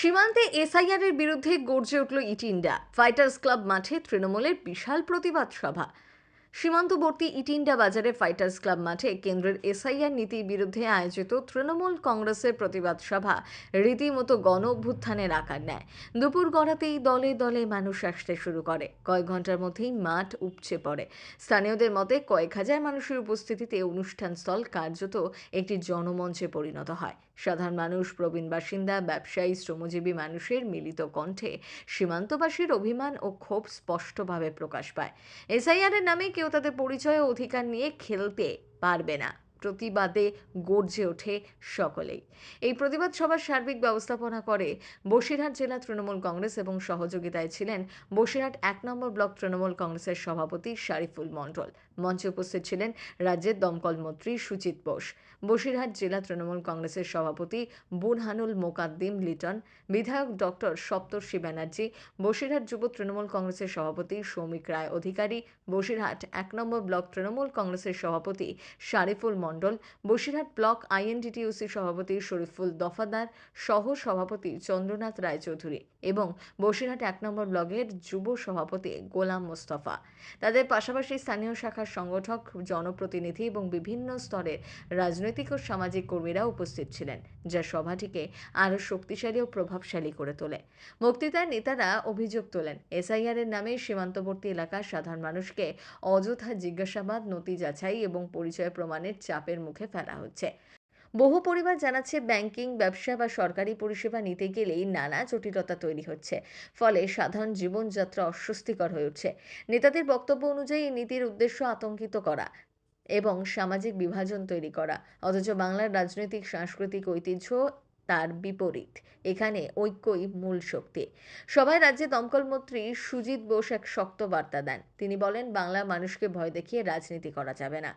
সীমান্তে এসআইআর এর বিরুদ্ধে গর্জে উঠল ইট ইটিন্ডা ফাইটার্স ক্লাব মাঠে তৃণমূলের বিশাল প্রতিবাদ সভা। সীমান্তবর্তী ইটিন্ডা বাজারে ফাইটার্স ক্লাব মাঠে কেন্দ্রের এসআইআর নীতির বিরুদ্ধে আয়োজিত তৃণমূল কংগ্রেসের প্রতিবাদ সভা রীতিমতো গণ অভ্যুত্থানের আকার নেয়। দুপুর গড়াতেই দলে দলে মানুষ আসতে শুরু করে। কয়েক ঘণ্টার মধ্যেই মাঠ উপচে পড়ে। স্থানীয়দের মতে কয়েক হাজার মানুষের উপস্থিতিতে অনুষ্ঠানস্থল কার্যত একটি জনমঞ্চে পরিণত হয়। সাধারণ মানুষ, প্রবীণ বাসিন্দা, ব্যবসায়ী, শ্রমজীবী মানুষের মিলিত কণ্ঠে সীমান্তবাসীর অভিমান ও ক্ষোভ স্পষ্টভাবে প্রকাশ পায়। এসআইআরের নামে কেউ তাদের পরিচয় ও অধিকার নিয়ে খেলতে পারবে না। প্রতিবাদে গর্জে ওঠে সকলেই। এই প্রতিবাদ সভার সার্বিক ব্যবস্থাপনা করে বসিরহাট জেলা তৃণমূল কংগ্রেস এবং সহযোগিতায় ছিলেন বসিরহাট এক নম্বর ব্লক তৃণমূল কংগ্রেসের সভাপতি শারিফুল মণ্ডল। মঞ্চে উপস্থিত ছিলেন রাজ্যের দমকল মন্ত্রী সুচিত বোস, বসিরহাট জেলা তৃণমূল কংগ্রেসের সভাপতি বুরহানুল মোকাদ্দিম লিটন, বিধায়ক ডক্টর সপ্তর্ষি ব্যানার্জি, বসিরহাট যুব তৃণমূল কংগ্রেসের সভাপতি সৌমিক রায় অধিকারী, বসিরহাট এক নম্বর ব্লক তৃণমূল কংগ্রেসের সভাপতি শারিফুল মণ্ডল, বসিরহাট ব্লক আইএনডিটিউসি সভাপতি শরীফুল দফাদার, সহ সভাপতি চন্দ্রনাথ রায়চৌধুরী এবং বসিরহাট এক নম্বর ব্লকের যুব সভাপতি গোলাম মোস্তফা। তাদের পাশাপাশি স্থানীয় শাখার সংগঠক, জনপ্রতিনিধি এবং বিভিন্ন স্তরের রাজনৈতিক ও সামাজিক কর্মীরা উপস্থিত ছিলেন, যা সভাটিকে আরও শক্তিশালী ও প্রভাবশালী করে তোলে। বক্তৃতায় নেতারা অভিযোগ তোলেন, এসআইআর এর নামে সীমান্তবর্তী এলাকার সাধারণ মানুষকে অযথা জিজ্ঞাসাবাদ, নথি যাচাই এবং পরিচয় প্রমাণের চাপের মুখে ফেলা হচ্ছে। বহু পরিবার জানাচ্ছে ব্যাংকিং, ব্যবসা বা সরকারি পরিষেবা নিতে গেলেই নানা জটিলতা তৈরি হচ্ছে। ফলে সাধারণ জীবনযাত্রা অস্বস্তিকর হয়ে উঠছে। নেতাদের বক্তব্য অনুযায়ী নীতির উদ্দেশ্য আতঙ্কিত করা এবং সামাজিক বিভাজন তৈরি করা। অথচ বাংলার রাজনৈতিক, সাংস্কৃতিক ঐতিহ্য তার বিপরীত। এখানে ঐক্যই মূল শক্তি। সবাই রাজ্যে দমকল মন্ত্রী সুজিত বোস এক শক্ত বার্তা দেন। তিনি বলেন, বাংলার মানুষকে ভয় দেখিয়ে রাজনীতি করা যাবে না।